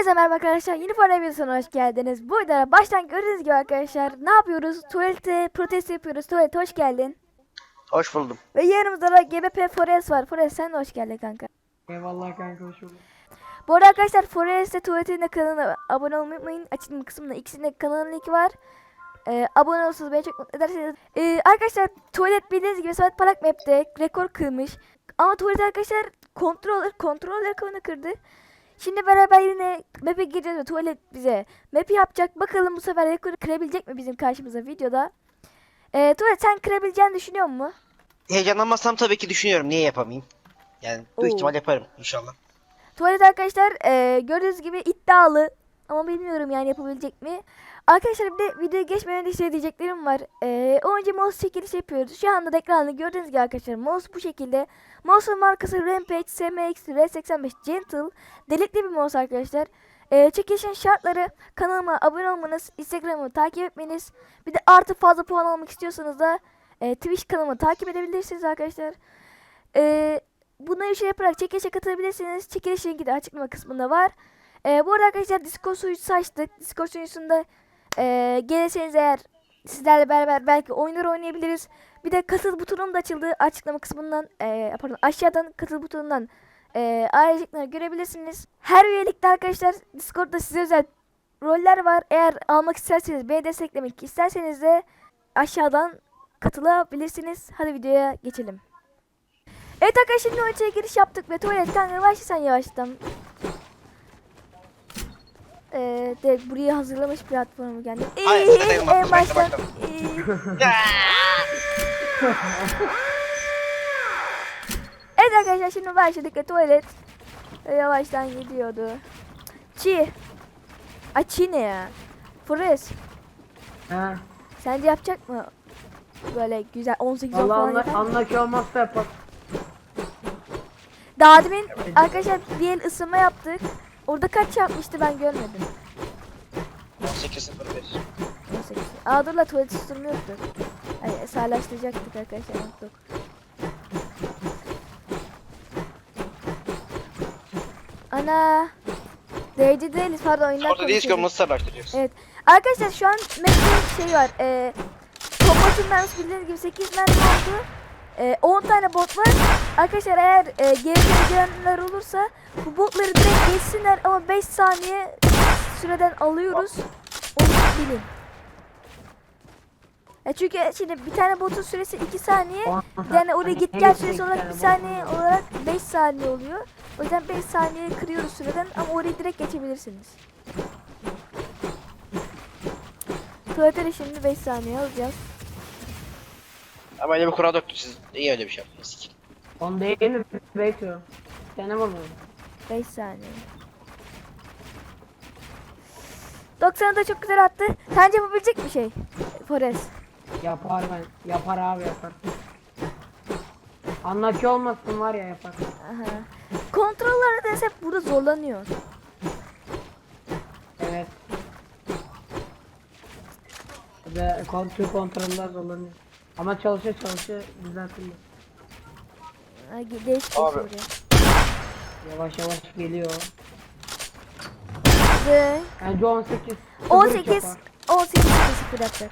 Hepinize merhaba arkadaşlar. Yeni para videosuna hoş geldiniz. Bu videoda baştan gördüğünüz gibi arkadaşlar ne yapıyoruz? Tuvalete protesto yapıyoruz. Tuvalete hoş geldin. Hoş buldum. Ve yanımızda da GBP Forest var. Forest sen de hoş geldin kanka. Eyvallah kanka hoş bulduk. Bu arada arkadaşlar Forest'e tuvaletin de kanalına abone olmayı unutmayın. Açıklama kısmında ikisinin de kanalın linki var. Ee, abone olursanız beni çok mutlu edersiniz. Ee, arkadaşlar tuvalet bildiğiniz gibi Samet Parlak Map'te rekor kırmış. Ama tuvalet arkadaşlar kontrol kontrol rekorunu kırdı. Şimdi beraber yine map'e gireceğiz ve tuvalet bize map'i yapacak. Bakalım bu sefer rekoru kırabilecek mi bizim karşımıza videoda. Ee, tuvalet sen kırabileceğini düşünüyor musun? Heyecanlanmazsam tabii ki düşünüyorum. Niye yapamayayım? Yani Oo. ihtimal yaparım inşallah. Tuvalet arkadaşlar e, gördüğünüz gibi iddialı ama bilmiyorum yani yapabilecek mi. Arkadaşlar bir de videoya geçmeden önce size diyeceklerim var. E, önce mouse çekiliş yapıyoruz. Şu anda da ekranda gördüğünüz gibi arkadaşlar mouse bu şekilde. Mouse'un markası Rampage SMX R85 Gentle. Delikli bir mouse arkadaşlar. E, çekilişin şartları kanalıma abone olmanız, Instagram'ı takip etmeniz. Bir de artı fazla puan almak istiyorsanız da e, Twitch kanalımı takip edebilirsiniz arkadaşlar. E, Bunları şey yaparak çekilişe katılabilirsiniz. Çekiliş linki de açıklama kısmında var. Ee, bu arada arkadaşlar Discord sunucusu açtık. Discord sunucusunda ee, gelirseniz eğer sizlerle beraber belki oyunlar oynayabiliriz. Bir de katıl butonum da açıldı. Açıklama kısmından ee, pardon aşağıdan katıl butonundan ee, ayrıcalıkları görebilirsiniz. Her üyelikte arkadaşlar Discord'da size özel roller var. Eğer almak isterseniz beni desteklemek isterseniz de aşağıdan katılabilirsiniz. Hadi videoya geçelim. Evet arkadaşlar şimdi oyuncuya giriş yaptık ve tuvaletten başlasan yavaştan. Ee, de buraya hazırlamış platformu geldi. Hayır, Ee, en baştan. başla. ee. evet arkadaşlar şimdi başladık ve tuvalet e, yavaştan gidiyordu. Çi. Ay çi ne ya? Forest. He. Sence yapacak mı? Böyle güzel 18 Valla falan anla, yapar mı? anlaki olmazsa yapar. Daha demin arkadaşlar bir el ısınma yaptık. Orada kaç yapmıştı ben görmedim. 18.01. 18. Aa dur la tuvalet yoktu. Ay sağlaştıracaktık arkadaşlar unuttuk. Ana. Derece değiliz pardon oyundan Orada değiliz ki konuşuyoruz. nasıl? Evet. Arkadaşlar şu an map'te şey var. E, Tomat'ın mermisi bildiğiniz gibi 8 mermi oldu. E, 10 tane bot var. Arkadaşlar eğer e, geride gelenler olursa bu botları direkt geçsinler ama 5 saniye süreden alıyoruz. Onu bilin. E çünkü şimdi bir tane botun süresi 2 saniye. Yani oraya git gel süresi olarak 1 saniye olarak 5 saniye oluyor. O yüzden 5 saniye kırıyoruz süreden ama orayı direkt geçebilirsiniz. Tuvalete şimdi 5 saniye alacağız. Ama öyle bir kural yoktu. Siz iyi öyle bir şey yaptınız ki. On değil mi? Bekliyorum. Sene vurmadım. 5 saniye. 90'ı da çok güzel attı. Sence yapabilecek bir şey? Forest. Yapar ben. Yapar abi yapar. Anlaki olmasın var ya yapar. Aha. Kontroller nedense hep burada zorlanıyor. Evet. Ve kontrol kontroller zorlanıyor. Ama çalışıyor çalışıyor düzeltilir. Ay, ge- Değişik Abi. Yavaş yavaş geliyor. Ve Bence 18. 18 yapar. 18 0 yapacak.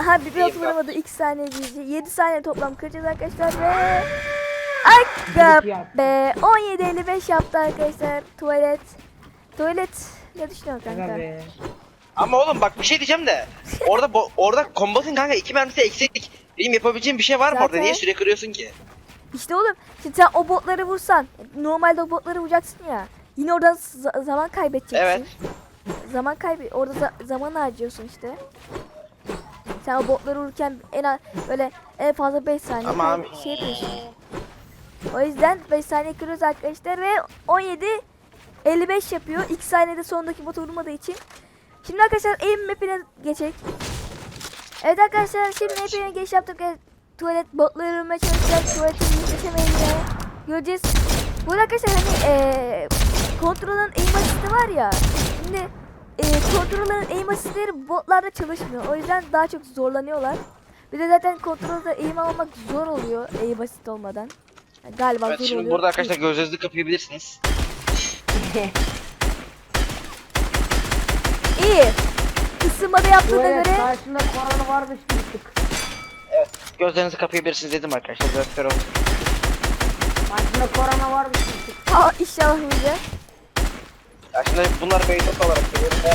Aha bir İyi vuramadı 2 saniye diyeceğiz. 7 saniye toplam kıracağız arkadaşlar ve yaptı. be 17 55 yaptı arkadaşlar tuvalet. Tuvalet ne düşünüyorsun Aga kanka? Ama oğlum bak bir şey diyeceğim de. Orada bo- orada kombatın kanka iki mermisi eksik. Benim yapabileceğim bir şey var mı orada? Niye süre kırıyorsun ki? İşte oğlum şimdi sen o botları vursan normalde o botları vuracaksın ya. Yine oradan za- zaman kaybedeceksin. Evet. Zaman kaybı orada za- zaman harcıyorsun işte. Sen o botları vururken en az böyle en fazla 5 saniye Ama kay- abi- şey yapıyorsun. O yüzden 5 saniye kırıyoruz arkadaşlar ve 17 55 yapıyor. 2 saniyede sondaki botu vurmadığı için. Şimdi arkadaşlar aim map'ine geçecek. Evet arkadaşlar şimdi map'ine geç yaptık. Tuvalet botları vurmaya çalışacağız. Tuvaletin yetişemeyince göreceğiz. Bu arkadaşlar hani eee kontrolün aim assist'i var ya. Şimdi eee kontrolün aim assist'leri botlarda çalışmıyor. O yüzden daha çok zorlanıyorlar. Bir de zaten kontrolde aim almak zor oluyor aim assist olmadan. Yani galiba Evet zor şimdi oluyor. burada arkadaşlar gözlerinizi kapayabilirsiniz. İyi. Isınmada yaptığına Tuvalet göre karşında korona varmış gibi çık. Evet. Gözlerinizi kapayabilirsiniz dedim arkadaşlar. Kör oldu. Karşında korona varmış gibi çık. Aa, inşallah olacak. Ya şimdi bunlar beyzot olarak görüyorum ve...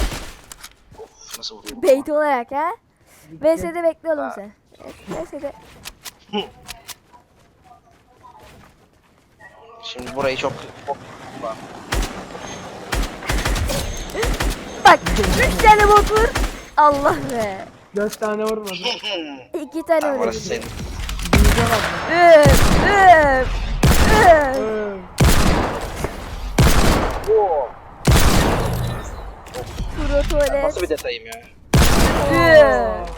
Of nasıl vuruyor? Bait olarak ha. VS'de bekle oğlum sen. Evet, VS'de. Şimdi burayı çok... çok... Bak 3 tane bot vur. Allah be. Dört tane vurmadı. 2 tane Tamam, vur. orası senin. Bize bak. Üf, üf, üf. Pro tuvalet. Nasıl bir detayım ya? Üf.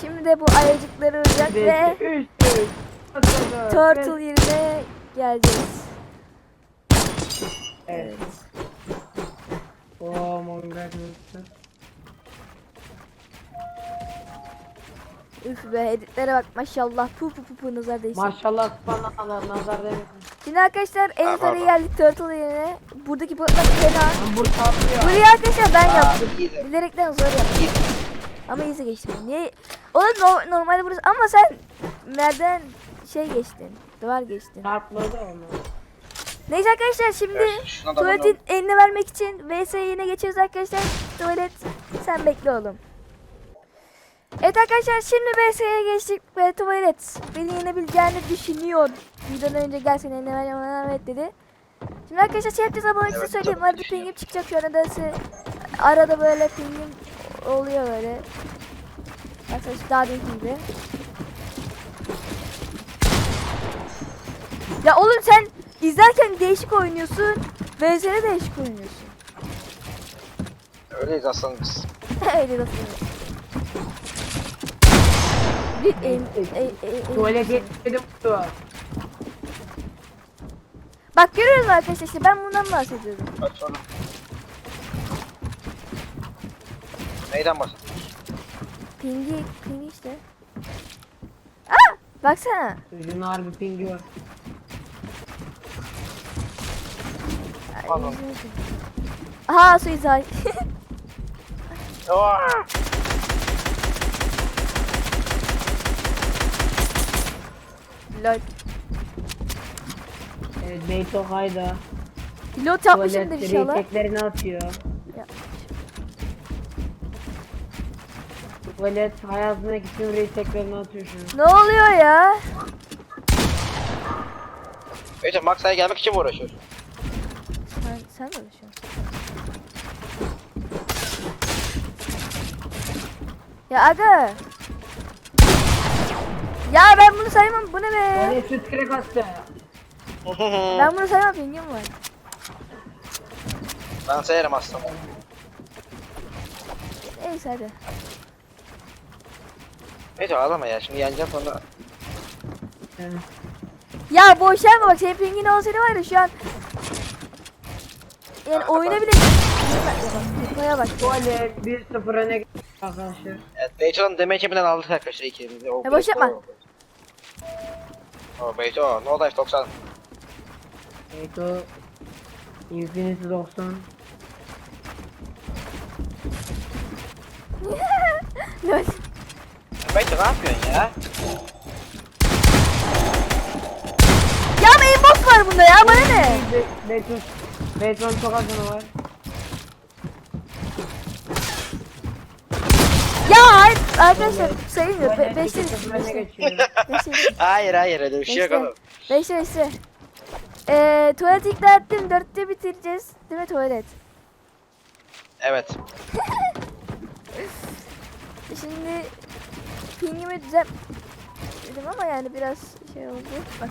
Şimdi de bu ayıcıkları vuracak ve beş, üç, üç. Dört, turtle yerine geleceğiz. Evet. Oh my god. Üf be editlere bak maşallah. Pu pu pu pu nazar değsin. Maşallah subhanallah nazar değmesin. Şimdi arkadaşlar en pardon. geldik turtle yerine. Buradaki botlar fena. Burayı arkadaşlar ben yaptım. Bilerekten zor yaptım. Ama iyice geçtim. Niye? Oğlum no, normalde burası ama sen merdiven şey geçtin. Duvar geçtin. Çarpmadı onu. Neyse arkadaşlar şimdi Evet, tuvaletin eline vermek için VS'ye yine geçiyoruz arkadaşlar. Tuvalet sen bekle oğlum. Evet arkadaşlar şimdi VS'ye geçtik ve tuvalet beni yenebileceğini düşünüyor. Videodan önce gel seni eline vereceğim evet dedi. Şimdi arkadaşlar şey yapacağız ama size söyleyeyim. Arada pingim çıkacak şu anda. Arada böyle pingim oluyor böyle. Şu daha deminki gibi. Ya oğlum sen izlerken değişik oynuyorsun. VS'de değişik oynuyorsun. Öyleyiz aslanım biz. Öyle nasıl? Bir Tuvalet yetmedi bu. Bak görüyoruz arkadaşlar işte ben bundan bahsediyorum. Bak sonra. Neyden bahsediyorsun? Pingi, pingi işte. Aa! Baksana. Çocuğun harbi pingi var. Pardon. Aha. Aa! Lol. Evet Beyto Hayda. Pilot yapmışımdır inşallah. reteklerini atıyor. Ya. Tuvalet hayatındaki tüm reteklerini atıyor şu an. Ne oluyor ya? Beycan Maksa'ya gelmek için mi uğraşıyorsun? Sen, mi uğraşıyorsun? Ya aga. Ya ben bunu saymam. Bu ne be? Tuvalet süt krek attı. Ben bunu saymam. Pingim var. ben sayarım aslanım. Neyse hadi. Beycan ağlama ya şimdi yeneceğim sonra. Evet. Ya boş yapma bak senin pingin olsaydı var ya şu an. Yani oyuna bile Tutmaya bak. Tuvalet 1-0 öne geçti arkadaşlar. Evet Beycan'ın demeye cebinden aldık arkadaşlar ikimizi. O Ya boş yapma. O Beycan no dive 90. Beyto Infinity 90. Lol. Beycan ne yapıyorsun ya? ya ama inbox var bunda ya bana ne? Be Beyto'nun çok az var. Ya arkadaşlar sayılmıyor. Be Tuvalet beşte 2-0 öne beşte. geçiyor. Beşte hayır hayır öyle bir şey yok oğlum. Beşte beşte. Eee tuvalet ikna ettim. Dörtte bitireceğiz. Değil mi tuvalet? Evet. Şimdi pingimi düzelt dedim ama yani biraz şey oldu. Bak.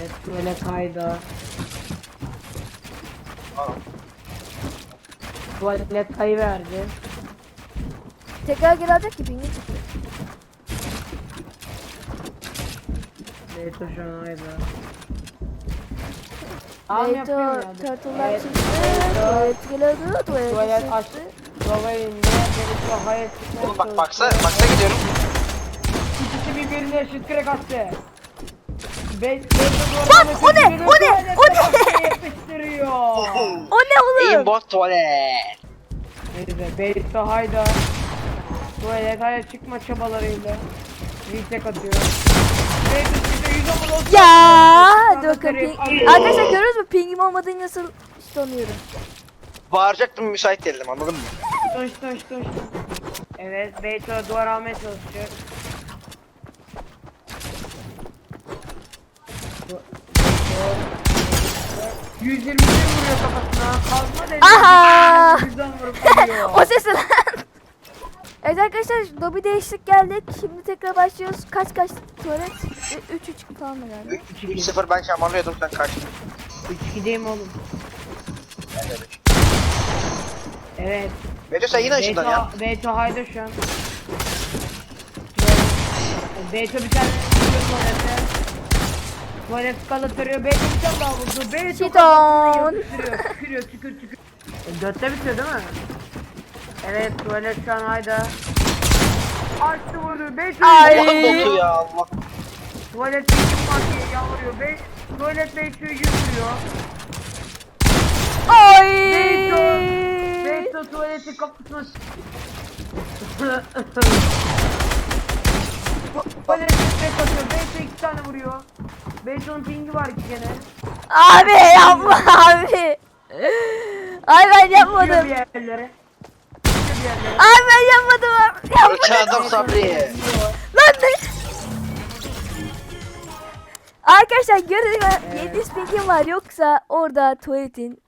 Evet tuvalet kayda. Aa, Tuvalet kayıverdi. Tekrar geri alacak ki pingim çıktı. Beyto şu an hayda. Tamam Beyto, yapıyorum ya. turtle'lar Evet, çıktı. Tuvalet geliyordu. Tuvalet Tuvalet çıktı. açtı. Babayın ne Beyto hayat Oğlum bak baksa baksa gidiyorum. İkisi birbirine şut kırık attı. Be Beyto Bak, o ne? O ne? O ne? Yapıştırıyor. Bizim bot tuvalet. Neyse Beyto hayda. Tuvalet hayda çıkma çabalarıyla. Retake atıyor. Beyto çıktı 110 blok. Ya. Karim- Ping- Arkadaşlar görüyoruz mu pingim olmadığını nasıl istiyorum. Bağıracaktım müsait değildim anladın mı? Toş toş toş. Evet Beyto duvar almaya çalışıyor. Bu- Beyto- 120 vuruyor kafasına. Kazma dedi. Aha! 110 vurup vuruyor. o ses lan. Evet arkadaşlar lobi değişiklik geldik. Şimdi tekrar başlıyoruz. Kaç kaç tuvalet? 3 3 falan mı galiba? 3-0 ben şamarlıyordum sen kaçtın. 3-2'deyim oğlum. Evet. Beto sen yine ışından ya. Beto, Beto hayda şu an. Beto bir tane. Tuvalet bir tane daha vurdu. Beto Şiton. kafasını yapıştırıyor. Tükürüyor tükür tükür. E, Dörtte bitiyor değil mi? Evet tuvalet şu an hayda. Açtı vurdu. Beto. Ay. Allah'ım botu ya Allah. Tuvalet Beto'yu diye yalvarıyor. Be tuvalet Beto'yu yürüyor. Ay! Beto. Beto tuvaleti kapısına Tuvalet tek atıyor. Beto iki tane vuruyor. Beto'nun pingi var iki gene. Abi yapma abi. Ay ben Tutuyor yapmadım. bir yerlere. Bir yerlere. Ay ben yapmadım abi. Yapmadım. Adam Sabri. Lan ne? Arkadaşlar gördüğünüz gibi 700 pingim var yoksa orada tuvaletin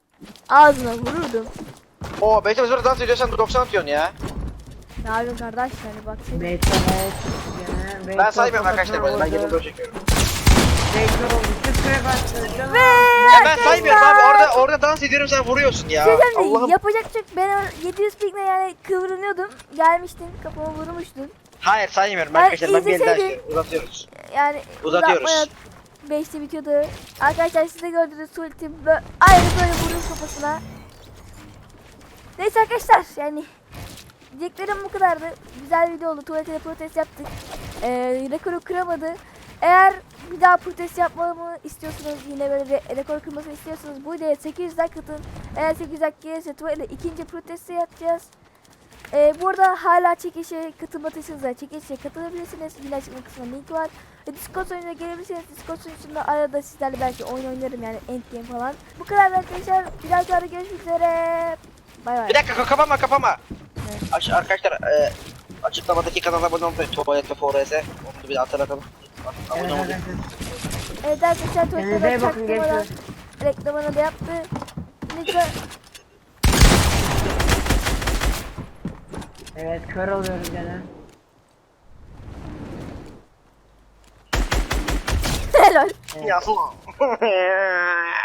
ağzına vururdum. Oo biz burada dans ediyorsan 90 atıyorsun ya. Ne yapıyorsun kardeş yani bak seni. Beto Ben saymıyorum arkadaşlar böyle ben gelin böyle çekiyorum. Beto oldu. Ve Ya ben saymıyorum abi orada orada dans ediyorum sen vuruyorsun ya. Şey Allah'ım. yapacak bir şey. Ben o 700 pingle yani kıvranıyordum. Gelmiştin kafama vurmuştun. Hayır saymıyorum Ben arkadaşlar ben bir el daha izleseydim- istiyorum. Uzatıyoruz. Yani Uzatıyoruz. 5'te bitiyordu. Arkadaşlar siz de gördünüz böyle aynı böyle vurdum kafasına. Neyse arkadaşlar yani diyeceklerim bu kadardı. Güzel video oldu. Tuvalete de protest yaptık. Ee, rekoru kıramadı. Eğer bir daha protest yapmamı istiyorsanız yine böyle re- rekor kırmasını istiyorsanız bu videoya 800 like atın. Eğer 800 like gelirse tuvalete ikinci protesti yapacağız. Ee, bu arada hala çekişe katılmadıysanız da çekişe katılabilirsiniz. Yine açıklama kısmında link var. Ve Discord oyununa gelebilirsiniz. Discord oyununda arada sizlerle belki oyun oynarım yani endgame falan. Bu kadar arkadaşlar. Bir dahaki arada görüşmek üzere. Bay bay. Bir dakika kapama kapama. Aş arkadaşlar e, açıklamadaki kanala abone olmayı tuvalette forese. Onu da bir hatırlatalım. Abone Evet arkadaşlar. Evet arkadaşlar Kendinize iyi Twitter'da bakın çaktırmadan gençler. reklamını da yaptı. Lütfen. Evet kör oluyorum gene. Helal. Yaslan.